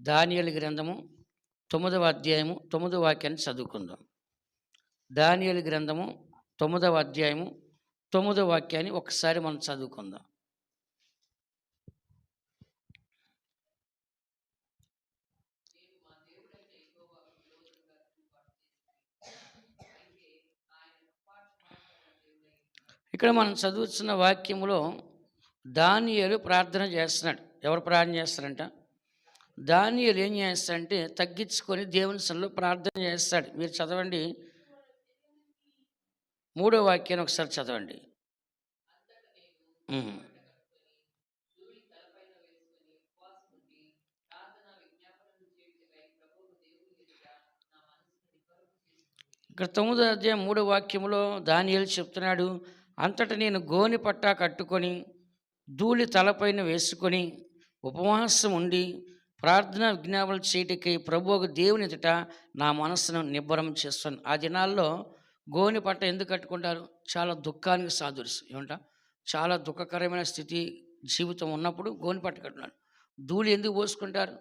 దానియలు గ్రంథము తొమ్మిదవ అధ్యాయము తొమ్మిదవ వాక్యాన్ని చదువుకుందాం. దానియలు గ్రంథము తొమ్మిదవ అధ్యాయము తొమ్మిదవ వాక్యాన్ని ఒకసారి మనం చదువుకుందాం. ఇక్కడ మనం చదువుతున్న వాక్యములో దానియలు ప్రార్థన చేస్తున్నాడు. ఎవరు ప్రార్థన చేస్తారంట? దానియలు ఏం చేస్తాడంటే తగ్గించుకొని దేవుని సన్నిలో ప్రార్థన చేస్తాడు. మీరు చదవండి. మూడో వాక్యాన్ని ఒకసారి చదవండి. ఇక్కడ తొమ్మిదో అధ్యాయం మూడో వాక్యంలో దానియలు చెప్తున్నాడు అంతట నేను గోని పట్టా కట్టుకొని ధూళి తలపైన వేసుకొని ఉపవాసం ఉండి ప్రార్థన విజ్ఞాపనలు చేయటకి ప్రభు ఒక దేవుని ఎదుట నా మనస్సును నిబ్బరం చేస్తాను. ఆ దినాల్లో గోని పట్ట ఎందుకు కట్టుకుంటారు? చాలా దుఃఖానికి సాదృశ్యం. ఏమంట? చాలా దుఃఖకరమైన స్థితి జీవితం ఉన్నప్పుడు గోని పట్ట కట్టున్నారు ధూళి ఎందుకు పోసుకుంటారు?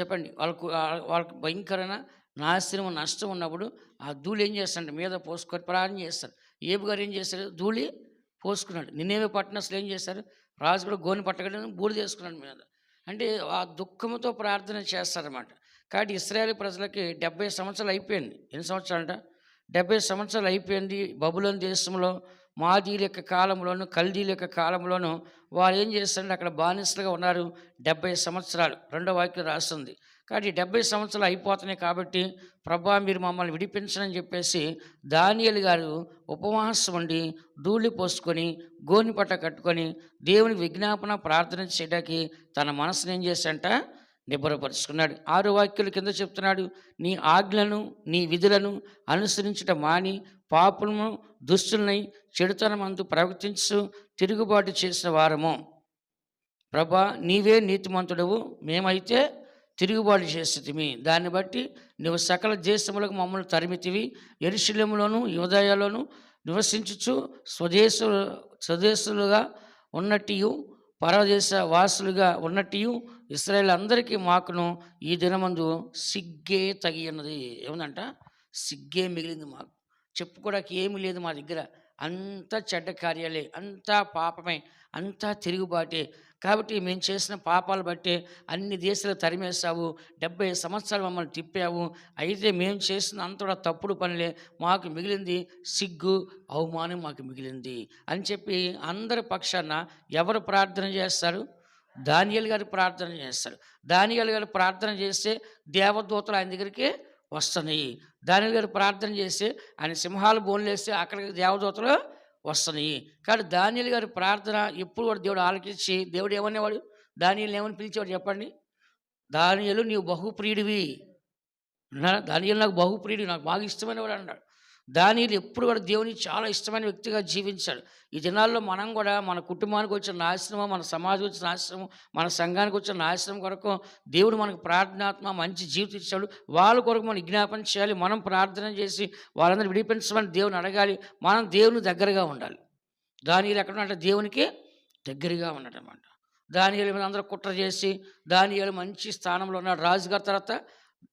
చెప్పండి. వాళ్ళకు వాళ్ళకు భయంకరమైన నాశనం నష్టం ఉన్నప్పుడు ఆ ధూళి ఏం చేస్తాడు మీద పోసుకొని ప్రార్థన చేస్తారు. ఏబు గారు ఏం చేశారు? ధూళి పోసుకున్నాడు. నిన్నేమే పట్టిన అసలు ఏం చేశారు? రాజు కూడా గోని పట్టగలని బూడిద వేసుకున్నాడు మీద. అంటే ఆ దుఃఖంతో ప్రార్థన చేస్తారన్నమాట. కాబట్టి ఇస్రాయేల్ ప్రజలకి డెబ్బై సంవత్సరాలు అయిపోయింది. ఎన్ని సంవత్సరాలంట? డెబ్బై సంవత్సరాలు అయిపోయింది బబులోని దేశంలో మాదీల యొక్క కాలంలోను కల్దీల యొక్క కాలంలోను. వారు ఏం చేస్తారంటే అక్కడ బానిసలుగా ఉన్నారు డెబ్బై సంవత్సరాలు. రెండో వాక్యం రాస్తుంది. కాబట్టి డెబ్బై సంవత్సరాలు అయిపోతున్నాయి కాబట్టి ప్రభా మీరు మమ్మల్ని విడిపించనని చెప్పేసి దానియలు గారు ఉపవాసం ఉండి ధూళి పోసుకొని గోని పట్ట కట్టుకొని దేవుని విజ్ఞాపన ప్రార్థన చేయడానికి తన మనసును ఏం చేశాడంట? నిబ్బరపరుచుకున్నాడు. ఆరు వాక్యాల కింద చెప్తున్నాడు నీ ఆజ్ఞలను నీ విధులను అనుసరించడం మాని పాపులను దుస్తులని చెడుతనం అందు ప్రవర్తించు తిరుగుబాటు చేసిన వారము. ప్రభా నీవే నీతిమంతుడవు మేమైతే తిరుగుబాటు చేస్తుమి దాన్ని బట్టి నువ్వు సకల దేశములకు మమ్మల్ని తరిమితివి. ఎరుశల్యములోను యువదయలోను నివసించుచు స్వదేశ స్వదేశులుగా ఉన్నట్టు పరదేశ వాసులుగా ఉన్నట్టు ఇస్రాయల్ అందరికీ మాకును ఈ దినమందు సిగ్గే తగి ఉన్నది ఏముందంట? సిగ్గే మిగిలింది మాకు. చెప్పుకోవడానికి ఏమీ లేదు మా దగ్గర. అంతా చెడ్డ కార్యాలే అంతా పాపమే అంతా తిరుగుబాటే. కాబట్టి మేము చేసిన పాపాలు బట్టి అన్ని దేశాలు తరిమేసావు డెబ్బై సంవత్సరాలు మమ్మల్ని తిప్పావు. అయితే మేము చేసిన అంతటా తప్పుడు పనులే మాకు మిగిలింది. సిగ్గు అవమానం మాకు మిగిలింది అని చెప్పి అందరి పక్షాన ఎవరు ప్రార్థన చేస్తారు? దానియల్ గారు ప్రార్థన చేస్తారు. దానియల్ గారు ప్రార్థన చేస్తే దేవదూతలు ఆయన దగ్గరికి వస్తున్నాయి. దానియల్ గారు ప్రార్థన చేస్తే ఆయన సింహాలు బోన్లేస్తే అక్కడికి దేవదూతలు వస్తున్నాయి కానీ దానియల్ గారి ప్రార్థన ఎప్పుడు కూడా దేవుడు ఆలకించి దేవుడు ఏమనేవాడు? దానియలు ఏమని పిలిచేవాడు చెప్పండి? దానియలు నీవు బహుప్రియుడివి. దానియలు నాకు బహుప్రియుడు నాకు బాగా ఇష్టమైన వాడు అన్నాడు. దానిలు ఎప్పుడు కూడా దేవుని చాలా ఇష్టమైన వ్యక్తిగా జీవించాడు. ఈ దినాల్లో మనం కూడా మన కుటుంబానికి వచ్చిన నాశనము మన సమాజం వచ్చిన నాశనము మన సంఘానికి వచ్చిన నాశనం కొరకు దేవుడు మనకు ప్రార్థనాత్మ మంచి జీవితం ఇచ్చాడు. వాళ్ళ కొరకు మనం విజ్ఞాపన చేయాలి మనం ప్రార్థన చేసి వాళ్ళందరూ విడిపించమని దేవుని అడగాలి. మనం దేవుని దగ్గరగా ఉండాలి. దానియలు ఎక్కడ అంటే దేవునికి దగ్గరగా ఉన్నాడు అనమాట దానియలు మీద అందరూ కుట్ర చేసి దానియలు మంచి స్థానంలో ఉన్నాడు. రాజుగారి తర్వాత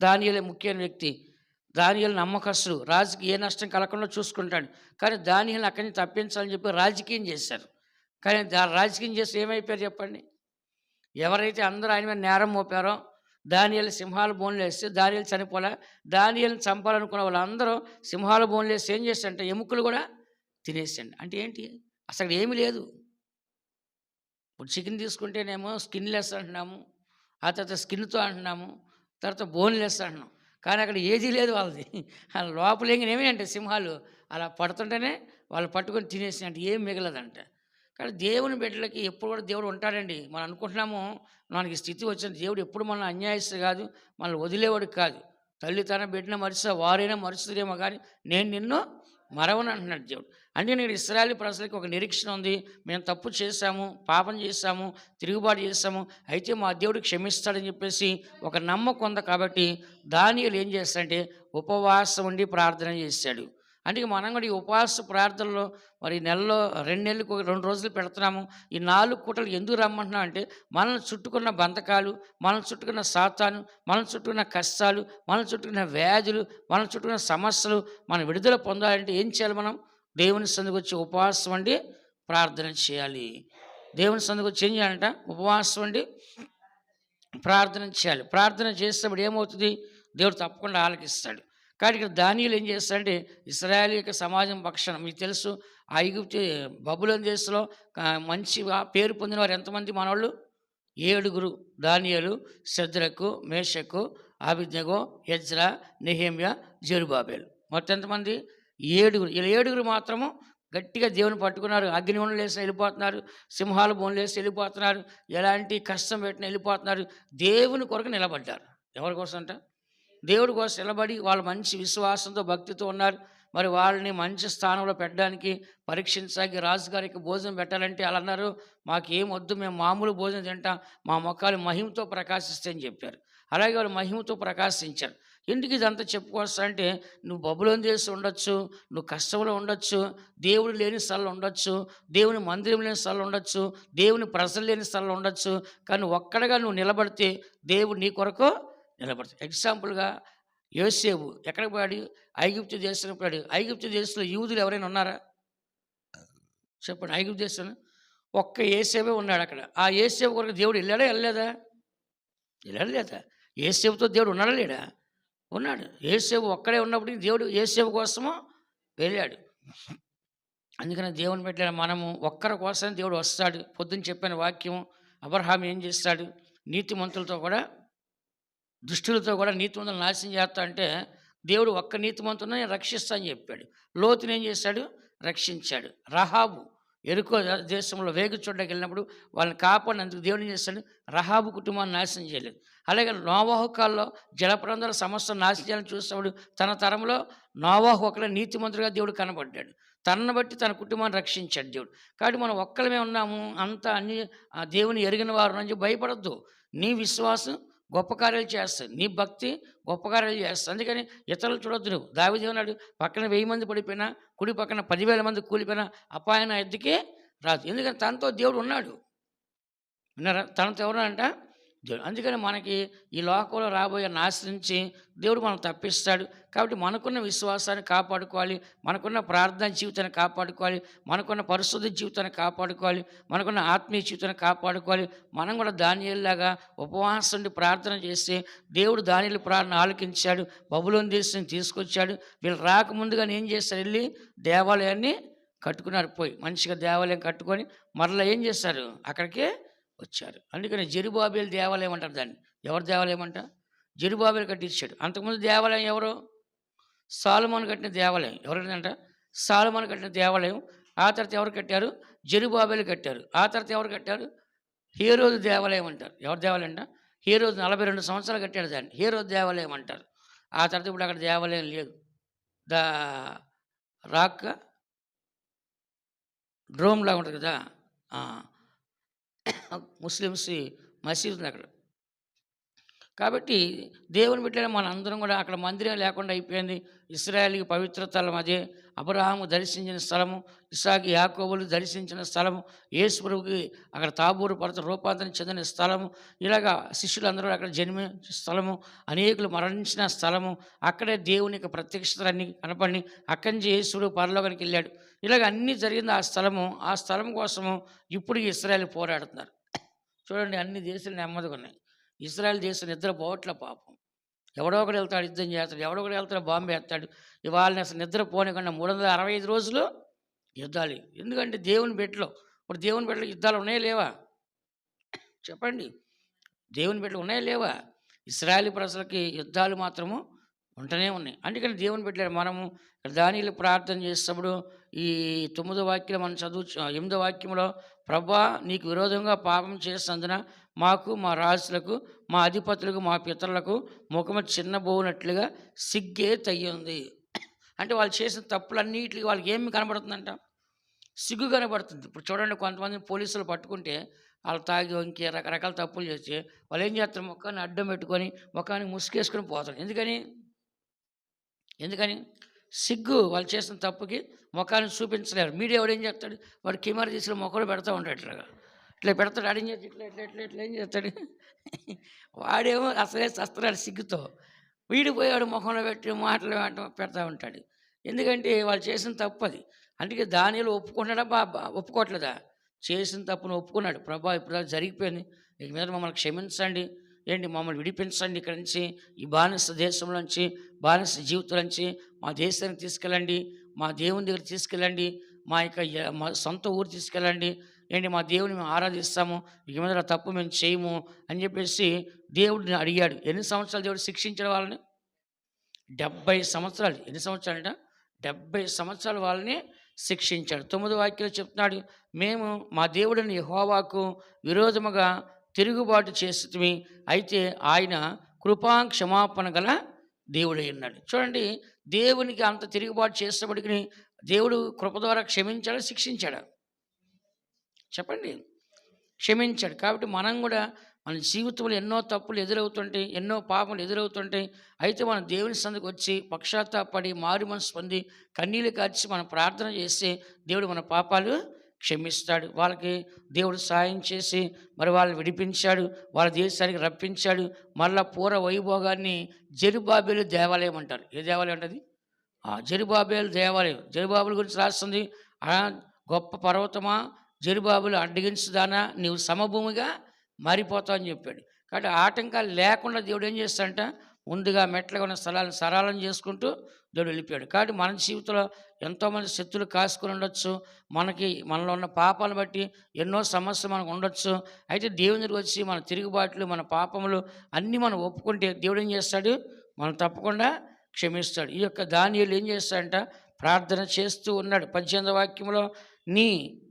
దానియలే ముఖ్యమైన వ్యక్తి దానియలు నమ్మకస్తుడు. రాజుకి ఏ నష్టం కలగకుండా చూసుకుంటాడు. కానీ దానియలు అక్కడి నుంచి తప్పించాలని చెప్పి రాజకీయం చేశారు. కానీ దా రాజకీయం చేసి ఏమైపోయారు చెప్పండి? ఎవరైతే అందరూ ఆయన మీద నేరం మోపారో దానియలు సింహాల బోన్లు వేస్తే దానియలు చనిపోలే. దానియల్ని చంపాలనుకున్న వాళ్ళందరూ సింహాల బోన్లు వేసి ఏం చేస్తారంటే? ఎముకలు కూడా తినేసండి అంటే ఏంటి? అసలు ఏమీ లేదు. ఇప్పుడు చికెన్ తీసుకుంటేనేమో స్కిన్లెస్ అంటున్నాము. ఆ తర్వాత స్కిన్తో అంటున్నాము. తర్వాత బోన్లెస్ అంటున్నాం. కానీ అక్కడ ఏదీ లేదు వాళ్ళది. ఆ లోపల ఏమి అంటే సింహాలు. అలా పడుతుంటేనే వాళ్ళు పట్టుకొని తినేసి అంటే ఏం మిగలదంట. కానీ దేవుని బిడ్డలకి ఎప్పుడు కూడా దేవుడు ఉంటాడండి. మనం అనుకుంటున్నాము మనకి స్థితి వచ్చిన దేవుడు ఎప్పుడు మన అన్యాయస్తు కాదు మనల్ని వదిలేవాడు కాదు. తల్లి తన బిడ్డను మరిస్తా వారైనా మరుస్తుందేమో కానీ నేను నిన్ను మరవను అంటున్నాడు దేవుడు. అంటే నేను ఇస్రాయలీ ప్రజలకి ఒక నిరీక్షణ ఉంది. మేము తప్పు చేశాము పాపం చేశాము తిరుగుబాటు చేశాము. అయితే మా దేవుడు క్షమిస్తాడని చెప్పేసి ఒక నమ్మకం ఉంది కాబట్టి దానియలు ఏం చేస్తాడంటే ఉపవాసం ఉండి ప్రార్థన చేశాడు అందుకే మనం కూడా ఈ ఉపవాస ప్రార్థనలో మరి నెలలో రెండు నెలలకు రెండు రోజులు పెడుతున్నాము. ఈ నాలుగు పూటలు ఎందుకు రమ్మంటున్నాం అంటే మనల్ని చుట్టుకున్న బంధకాలు మనల్ని చుట్టుకున్న సాతాను మనల్ని చుట్టుకున్న కష్టాలు మనల్ని చుట్టుకున్న వ్యాధులు మనల్ని చుట్టుకున్న సమస్యలు మనం విడుదల పొందాలంటే ఏం చేయాలి మనం? దేవుని సందుకు వచ్చి ఉపవాసం అండి ప్రార్థన చేయాలి. దేవుని సందుకు వచ్చి ఏం చేయాలంట? ఉపవాసం అండి ప్రార్థన చేయాలి. ప్రార్థన చేసినప్పుడు ఏమవుతుంది? దేవుడు తప్పకుండా ఆలకిస్తాడు. కానీ ఇక్కడ దానియులు ఏం చేస్తాడంటే ఇస్రాయల్ యొక్క సమాజం పక్షాన మీకు తెలుసు ఆ ఐగుప్తి బబులన్ దేశంలో మంచి మంచిగా పేరు పొందిన వారు ఎంతమంది మనవాళ్ళు ఏడుగురు. దానియలు శద్రకు మేషకు ఆభిజ్ఞగో యజ్రా నెహేమ్య జరుబాబేలు. మొత్తం ఎంతమంది? ఏడుగురు ఇలా ఏడుగురు మాత్రము గట్టిగా దేవుని పట్టుకున్నారు. అగ్ని ఉండలు వెళ్ళిపోతున్నారు. సింహాల బోన్లు లేసి వెళ్ళిపోతున్నారు. ఎలాంటి కష్టం పెట్టిన వెళ్ళిపోతున్నారు. దేవుని కొరకు నిలబడ్డారు. ఎవరి కోసం అంట? దేవుడి కోసం నిలబడి వాళ్ళు మంచి విశ్వాసంతో భక్తితో ఉన్నారు. మరి వాళ్ళని మంచి స్థానంలో పెట్టడానికి పరీక్షించడానికి రాజుగారికి భోజనం పెట్టాలంటే వాళ్ళు అన్నారు మాకు వద్దు మేము మామూలు భోజనం తింటాం. మా మొక్కలు మహిమతో ప్రకాశిస్తాయని చెప్పారు. అలాగే వాళ్ళు మహిమతో ప్రకాశించారు. ఎందుకు ఇదంతా చెప్పుకోవచ్చా అంటే నువ్వు బబులోని చేసి ఉండొచ్చు నువ్వు కష్టంలో ఉండొచ్చు దేవుడు లేని స్థలంలో ఉండొచ్చు దేవుని మందిరం లేని స్థలంలో ఉండొచ్చు దేవుని ప్రజలు లేని స్థలంలో ఉండొచ్చు కానీ ఒక్కడగా నువ్వు నిలబడితే దేవుడు నీ కొరకు నిలబడతాడు. ఎగ్జాంపుల్గా యోసేపు ఎక్కడికి పోయాడు? ఐగుప్తు దేశానికి పోయాడు. ఐగుప్తు దేశంలో యూదులు ఎవరైనా ఉన్నారా? చెప్పండి ఐగుప్తు దేశంలో ఒక్క ఏసేవే ఉన్నాడు అక్కడ. ఆ ఏసేపు కొరకు దేవుడు వెళ్ళాడా వెళ్ళలేదా? వెళ్ళాడు లేదా ఏసేపుతో దేవుడు ఉన్నాడా లేడా? ఉన్నాడు. ఏసేపు ఒక్కడే ఉన్నప్పటికీ దేవుడు ఏసేపు కోసము వెళ్ళాడు. అందుకని దేవుని పెట్టిన మనము ఒక్కరి కోసం దేవుడు వస్తాడు. పొద్దున్న చెప్పిన వాక్యం అబ్రహాం ఏం చేస్తాడు? నీతిమంతులతో కూడా దుష్టులతో కూడా నీతిమంతులు నాశనం చేస్తా అంటే దేవుడు ఒక్క నీతిమంతుని నేను రక్షిస్తా అని చెప్పాడు. లోతుని ఏం చేశాడు రక్షించాడు. రహాబు ఎరుకో దేశంలో వేగు చూడడానికి వెళ్ళినప్పుడు వాళ్ళని కాపాడినందుకు దేవుడు ఏం చేస్తాడు? రహాబు కుటుంబాన్ని నాశనం చేయలేదు. అలాగే నోవాహు కాల్లో జలప్రంధాల సమస్య నాశనాలను చూసినప్పుడు తన తరంలో నోవాహు ఒకళ్ళ నీతిమంతుడిగా దేవుడు కనబడ్డాడు. తనను బట్టి తన కుటుంబాన్ని రక్షించాడు దేవుడు. కాబట్టి మనం ఒక్కలమే ఉన్నాము అంతా అన్ని ఆ దేవుని ఎరిగిన వారు నుంచి భయపడద్దు. నీ విశ్వాసం గొప్ప కార్యాలు చేస్తాయి. నీ భక్తి గొప్ప కార్యాలు చేస్తాయి. అందుకని ఇతరులు చూడొద్దు నువ్వు. దావిది పక్కన వెయ్యి మంది పడిపోయినా కుడి పక్కన పదివేల మంది కూలిపోయినా అపాయన ఎద్దుకే రాదు. ఎందుకంటే తనతో దేవుడు ఉన్నాడు. విన్నారా? తనతో ఎవరంట దేవుడు. అందుకని మనకి ఈ లోకంలో రాబోయే నాశనం నుంచి దేవుడు మనం తప్పిస్తాడు. కాబట్టి మనకున్న విశ్వాసాన్ని కాపాడుకోవాలి. మనకున్న ప్రార్థన జీవితాన్ని కాపాడుకోవాలి. మనకున్న పరిశుద్ధ జీవితాన్ని కాపాడుకోవాలి. మనకున్న ఆత్మీయ జీవితాన్ని కాపాడుకోవాలి. మనం కూడా దానిలాగా ఉపవాసం ఉండి ప్రార్థన చేస్తే దేవుడు దానిలో ప్రార్థన ఆలకించాడు. బబులోని దేశం తీసుకొచ్చాడు. వీళ్ళు రాకముందుగా ఏం చేస్తారు? వెళ్ళి దేవాలయాన్ని కట్టుకున్నారు. పోయి మంచిగా దేవాలయం కట్టుకొని మరలా ఏం చేస్తారు? అక్కడికే వచ్చారు. అందుకని జెరుబాబేలు దేవాలయం అంటారు దాన్ని. ఎవరు దేవాలయం అంట? జెరుబాబేలు కట్టించాడు. అంతకుముందు దేవాలయం ఎవరు? సాలుమాన్ కట్టిన దేవాలయం. ఎవరంట సాలుమాన్ కట్టిన దేవాలయం. ఆ తర్వాత ఎవరు కట్టారు? జెరుబాబేలు కట్టారు. ఆ తర్వాత ఎవరు కట్టారు? హీరోజు దేవాలయం అంటారు. ఎవరు దేవాలయం అంట? హీరోజు నలభై రెండు సంవత్సరాలు కట్టాడు దాన్ని. హీరోజు దేవాలయం అంటారు. ఆ తర్వాత ఇప్పుడు అక్కడ దేవాలయం లేదు. ద రాక్ డ్రోమ్ లాగా ఉంటుంది కదా? ముస్లిమ్స్ మసీదు ఉంది అక్కడ. కాబట్టి దేవుని బిడ్డలే మన అందరం కూడా అక్కడ మందిరం లేకుండా అయిపోయింది. ఇస్రాయల్కి పవిత్ర స్థలం అదే అబ్రహాము దర్శించిన స్థలము ఇసాకి యాకోబులు దర్శించిన స్థలము యేసుప్రభుకి అక్కడ తాబూరు పర్వత రూపాంతరం చెందిన స్థలము ఇలాగా శిష్యులందరూ అక్కడ జన్మించిన స్థలము అనేకులు మరణించిన స్థలము అక్కడే దేవుని యొక్క ప్రత్యక్షతలన్నీ కనపడి అక్కడి నుంచి యేసుడు పరలోకానికి వెళ్ళాడు. ఇలాగ అన్నీ జరిగింది ఆ స్థలము. ఆ స్థలం కోసము ఇప్పుడు ఇస్రాయల్ పోరాడుతున్నారు. చూడండి అన్ని దేశాలు నెమ్మదిగా ఉన్నాయి. ఇస్రాయల్ దేశం నిద్ర పోవట్ల పాపం. ఎవడో ఒకడు వెళ్తాడు యుద్ధం చేస్తాడు. ఎవడో ఒకడు వెళ్తాడు బాంబు వేస్తాడు. ఇవాళ అసలు నిద్ర పోనీకుండా మూడు వందల అరవై ఐదు రోజులు యుద్ధాలు. ఎందుకంటే దేవుని బిడ్డలో ఇప్పుడు దేవుని బిడ్డలో యుద్ధాలు ఉన్నాయా లేవా? చెప్పండి. దేవుని బిడ్డలు ఉన్నాయా లేవా? ఇస్రాయలీ ప్రజలకి యుద్ధాలు మాత్రము ఉంటూనే ఉన్నాయి. అందుకని దేవుని బిడ్డలు మనము దానిలో ప్రార్థన చేసేటప్పుడు ఈ తొమ్మిదో వాక్యం మనం చదువు ఎనిమిదో వాక్యంలో ప్రభా నీకు విరోధంగా పాపం చేసినందున మాకు మా రాజులకు మా అధిపతులకు మా పితరులకు ముఖము చిన్నబోనట్లుగా సిగ్గే తయ్యింది. అంటే వాళ్ళు చేసిన తప్పులన్నిటికి వాళ్ళకి ఏమి కనబడుతుందంట? సిగ్గు కనబడుతుంది. ఇప్పుడు చూడండి కొంతమంది పోలీసులు పట్టుకుంటే వాళ్ళు తాగి వంకి రకరకాల తప్పులు చేసి వాళ్ళు ఏం చేస్తారు? ముఖాన్ని అడ్డం పెట్టుకొని ముఖాన్ని ముసుగేసుకొని పోతారు. ఎందుకని? ఎందుకని? సిగ్గు వాళ్ళు చేసిన తప్పుకి ముఖాన్ని చూపించలేరు. మీడియా వాడు ఏం చేస్తాడు? వాడు కెమెరా తీసుకుని ముఖంలో పెడతా ఉంటాడు ఇట్లాగా ఇట్లా పెడతాడు ఆడేం చేస్తాడు ఇట్లా ఇట్లా ఇట్లా ఇట్లా ఏం చేస్తాడు? వాడేమో అసలే శస్త్రాలు సిగ్గుతో. వీడిపోయాడు ముఖంలో పెట్టి మాటలు పెడతా ఉంటాడు. ఎందుకంటే వాళ్ళు చేసిన తప్పు అది. అందుకే దానిలో ఒప్పుకుంటాడా బా ఒప్పుకోవట్లేదా? చేసిన తప్పును ఒప్పుకున్నాడు. ప్రభా ఇప్పుడు జరిగిపోయింది. ఇక మీద మమ్మల్ని క్షమించండి. ఏంటి మమ్మల్ని విడిపించండి ఇక్కడి నుంచి ఈ బానిస దేశంలోంచి నుంచి బానిస జీవితం నుంచి మా దేశానికి తీసుకెళ్ళండి మా దేవుని దగ్గర తీసుకెళ్ళండి మా యొక్క మా సొంత ఊరు తీసుకెళ్ళండి ఏంటి మా దేవుని మేము ఆరాధిస్తాము ఇక మీద తప్పు మేము చేయము అని చెప్పేసి దేవుడిని అడిగాడు. ఎన్ని సంవత్సరాలు దేవుడు శిక్షించిన వాళ్ళని? డెబ్బై సంవత్సరాలు. ఎన్ని సంవత్సరాలు అంట డెబ్బై సంవత్సరాలు వాళ్ళని శిక్షించాడు. తొమ్మిది వాక్యాలు చెప్తున్నాడు మేము మా దేవుడిని హోవాకు విరోధముగా తిరుగుబాటు చేస్తుంది అయితే ఆయన కృపా క్షమాపణ గల దేవుడై ఉన్నాడు. చూడండి దేవునికి అంత తిరుగుబాటు చేసినప్పటికీ దేవుడు కృప ద్వారా క్షమించాడు శిక్షించాడు? చెప్పండి. క్షమించాడు. కాబట్టి మనం కూడా మన జీవితంలో ఎన్నో తప్పులు ఎదురవుతుంటాయి ఎన్నో పాపలు ఎదురవుతుంటాయి అయితే మనం దేవుని సందుకు వచ్చి పక్షాత్తాపడి మారు మనసు పొంది కన్నీళ్ళు కార్చి మనం ప్రార్థన చేస్తే దేవుడు మన పాపాలు క్షమిస్తాడు. వాళ్ళకి దేవుడు సాయం చేసి మరి వాళ్ళని విడిపించాడు. వాళ్ళ దేశానికి రప్పించాడు. మళ్ళా పూర్వ వైభోగాన్ని జెరుబాబేలు దేవాలయం అంటారు. ఏ దేవాలయం అంటది ఆ జెరుబాబేలు దేవాలయం. జరుబాబుల గురించి రాస్తుంది. గొప్ప పర్వతమా? జరుబాబులు అడ్డగించుదానా నీవు సమభూమిగా మారిపోతావు అని చెప్పాడు. కాబట్టి ఆటంకాలు లేకుండా దేవుడు ఏం చేస్తాడంట? ముందుగా మెట్లుగా ఉన్న స్థలాలను సరళం చేసుకుంటూ దేవుడు వెళ్ళిపోయాడు. కాబట్టి మన జీవితంలో ఎంతోమంది శత్రులు కాసుకుని ఉండొచ్చు. మనకి మనలో ఉన్న పాపాలను బట్టి ఎన్నో సమస్యలు మనకు ఉండొచ్చు. అయితే దేవుని దగ్గర వచ్చి మన తిరుగుబాట్లు మన పాపములు అన్నీ మనం ఒప్పుకుంటే దేవుడు ఏం చేస్తాడు? మనం తప్పకుండా క్షమిస్తాడు. ఈ యొక్క దానియులు ఏం చేస్తాడంట? ప్రార్థన చేస్తూ ఉన్నాడు. పద్దెనిమిది వాక్యంలో నీ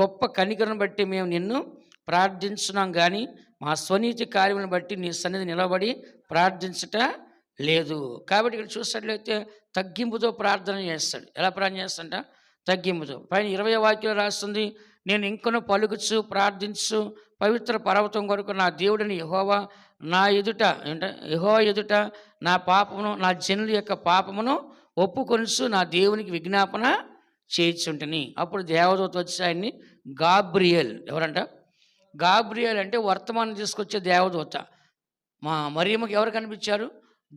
గొప్ప కనికరను బట్టి మేము నిన్ను ప్రార్థించున్నాం కానీ మా స్వనీతి కార్యములను బట్టి నీ సన్నిధి నిలబడి ప్రార్థించట లేదు. కాబట్టి ఇక్కడ చూసినట్లయితే తగ్గింపుతో ప్రార్థన చేస్తాడు. ఎలా ప్రార్థన చేస్తాడంట? తగ్గింపుతో. పైన ఇరవై వాక్యం రాస్తుంది నేను ఇంకను పలుకుచు ప్రార్థించు పవిత్ర పర్వతం కొరకు నా దేవుడిని యహోవా నా ఎదుట ఏంట? యహోవా ఎదుట నా పాపమును నా జనుల యొక్క పాపమును ఒప్పుకొనుచు నా దేవునికి విజ్ఞాపన చేయించుంటని. అప్పుడు దేవదూత వచ్చి ఆయన్ని గాబ్రియల్ ఎవరంట? గాబ్రియల్ అంటే వర్తమానం తీసుకొచ్చే దేవదూత. మా మరియమ్మకి ఎవరు కనిపించారు?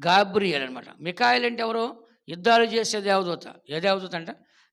గాబ్రియల్ అనమాట మికాయల్ అంటే ఎవరు? యుద్ధాలు చేసే దేవదూత. ఏ దేవదూత అంట?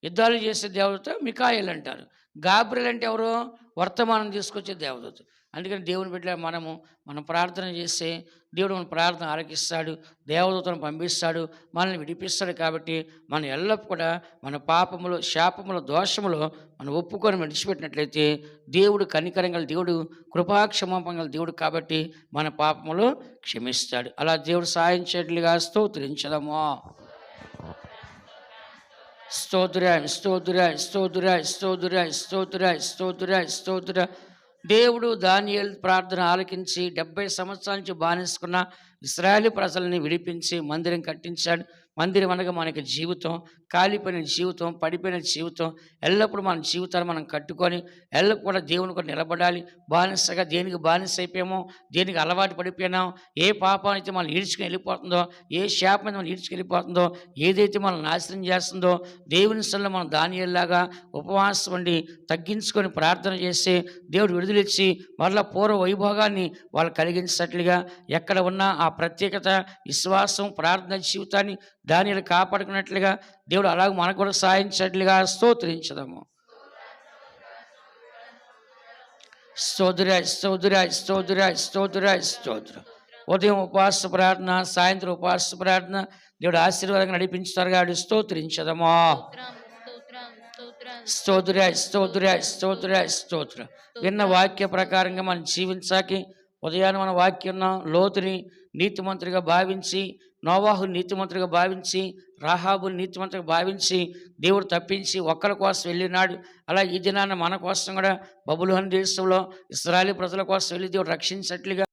యుద్ధాలు చేసే దేవదూత మికాయల్ అంటారు. గాబ్రియల్ అంటే ఎవరు? వర్తమానం తీసుకొచ్చే దేవదూత అందుకని దేవుని బిడ్డ మనము మనం ప్రార్థన చేస్తే దేవుడు మన ప్రార్థన ఆలకిస్తాడు దేవదూతను పంపిస్తాడు మనల్ని విడిపిస్తాడు కాబట్టి మనం ఎల్లప్పుడూ కూడా మన పాపములు శాపములు దోషములు మనం ఒప్పుకొని విడిచిపెట్టినట్లయితే దేవుడు కనికరంగల దేవుడు కృపాక్షమాపంగల దేవుడు కాబట్టి మన పాపములు క్షమిస్తాడు. అలా దేవుడు సాయం చేయట్లుగా స్తోత్రించదమో. స్తోత్రాయ్ స్తోత్ర స్తోత్ర స్తోత్ర స్తోత్ర స్తోత్ర స్తోత్ర దేవుడు దానియల్ ప్రార్థన ఆలకించి డెబ్బై సంవత్సరాల నుంచి బానిసుకున్న ఇస్రాయలీ ప్రజల్ని విడిపించి మందిరం కట్టించాడు. మందిరం అనగా మనకి జీవితం కాలిపోయిన జీవితం పడిపోయిన జీవితం. ఎల్లప్పుడూ మన జీవితాన్ని మనం కట్టుకొని ఎల్లప్పుడు కూడా దేవుని కూడా నిలబడాలి. బానిసగా దేనికి బానిస అయిపోయామో దేనికి అలవాటు పడిపోయినాం ఏ పాపం అయితే మనం ఈడ్చుకుని వెళ్ళిపోతుందో ఏ శాపం అయితే మనం ఈడ్చుకు వెళ్ళిపోతుందో ఏదైతే మనం నాశనం చేస్తుందో దేవుని సల్లో మనం దానిలాగా ఉపవాసం ఉండి తగ్గించుకొని ప్రార్థన చేసి దేవుడు విడుదలిచ్చి మరలా పూర్వ వైభోగాన్ని వాళ్ళు కలిగించినట్లుగా ఎక్కడ ఉన్నా ఆ ప్రత్యేకత విశ్వాసం ప్రార్థన జీవితాన్ని దానిని కాపాడుకున్నట్లుగా దేవుడు అలాగ మనకు కూడా సాయించినట్లుగా స్తోత్రించదము. స్తోత్ర స్తోత్ర స్తోత్ర స్తోత్ర స్తోత్ర. ఉదయం ఉపవాస ప్రార్థన సాయంత్రం ఉపవాస ప్రార్థన దేవుడు ఆశీర్వాదంగా నడిపించుతారు కాబట్టి స్తోత్రించదమా. స్తోత్ర స్తోత్ర స్తోత్ర స్తోత్ర. విన్న వాక్య ప్రకారంగా మనం జీవించాకి ఉదయాన్నే మన వాక్యం లోతుని నీతిమంతుడిగా భావించి నోవాహు నీతిమంతుడిగా భావించి రాహాబు నీతిమంతుడిగా భావించి దేవుడు తప్పించి ఒక్కరి కోసం వెళ్ళినాడు. అలా ఈ దినాన్న మన కోసం కూడా బబులోని దేశంలో ఇస్రాయలీ ప్రజల కోసం వెళ్ళి దేవుడు రక్షించినట్లుగా